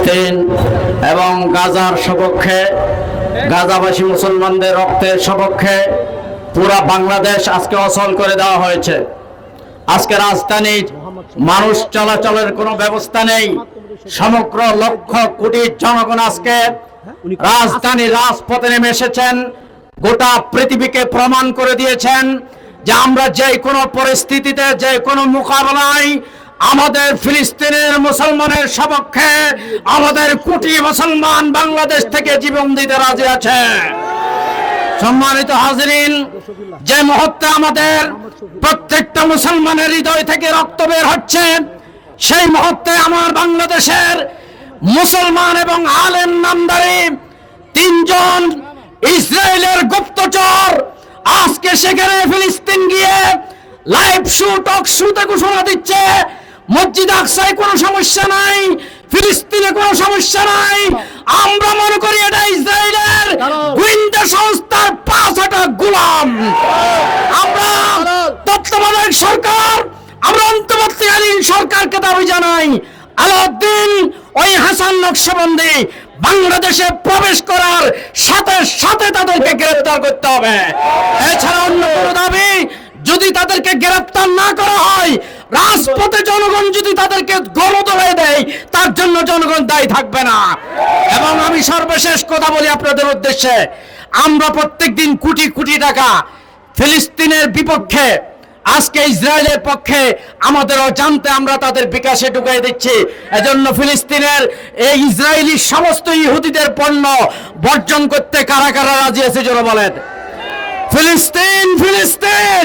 ফিলিস্তিন এবং গাজার সপক্ষে, গাজাবাসী মুসলমানদের রক্তের সপক্ষে পুরা বাংলাদেশ আজকে অচল করে দেওয়া হয়েছে। আজকে রাজধানীর মানুষ চলাচলের কোনো ব্যবস্থা নেই। সমগ্র লক্ষ কোটি জনগণ আজকে রাজধানীর রাজপথে নেমে এসেছেন, গোটা পৃথিবীকে প্রমাণ করে দিয়েছেন যে আমরা যে কোনো পরিস্থিতিতে যে কোনো মোকাবেলায় আমাদের ফিলিস্তিনের মুসলমানের সপক্ষে আমাদের কোটি মুসলমান বাংলাদেশ থেকে জীবন দিতে রাজি আছে। সম্মানিত হাজরিন, যে মুহূর্তে আমাদের প্রত্যেকটা মুসলমানের হৃদয় থেকে রক্ত বের হচ্ছে, সেই মুহূর্তে আমার বাংলাদেশের মুসলমান এবং আলেম নামদারি তিনজন ইসরায়েলের গুপ্তচর আজকে সেখানে ফিলিস্তিন গিয়ে লাইভ শু, টক শুতে ঘোষণা দিচ্ছে। মসজিদ আকসায় কোনো সমস্যা নাই ফিলিস্তিনে কোনো সমস্যা নাই। আমরা মনে করি এটা ইসরায়েলের গোয়েন্দা সংস্থার পাঁচ হাটা গোলাম। আমরা তত্ত্বাবধায়ক সরকার আমরা অন্তর্বর্তীকালীন সরকারকে দাবি জানাই। আলাউদ্দিন ওই হাসান নকশবন্দি বাংলাদেশে প্রবেশ করার সাথে সাথে তাদেরকে গ্রেফতার করতে হবে। এছাড়া অন্য কোনো দাবি যদি তাদেরকে গ্রেফতার রাজপথে জনগণ যদি তাদেরকে গণদলে দেয়, তার জন্য জনগণ দায়ী থাকবে না। এবং আমি সর্বশেষ কথা বলি আপনাদের উদ্দেশ্যে, আমরা প্রত্যেক দিন কোটি কোটি টাকা ফিলিস্তিনের বিপক্ষে, আজকে ইসরায়েলের পক্ষে আমাদেরও জানতে আমরা তাদের বিকাশে ঢুকাই দিচ্ছি। এজন্য ফিলিস্তিনের এই ইসরায়েলি সমস্ত ইহুদিদের পণ্য বর্জন করতে কারা কারা রাজি আছে, জোরে বলেন। ফিলিস্তিন ফিলিস্তিন!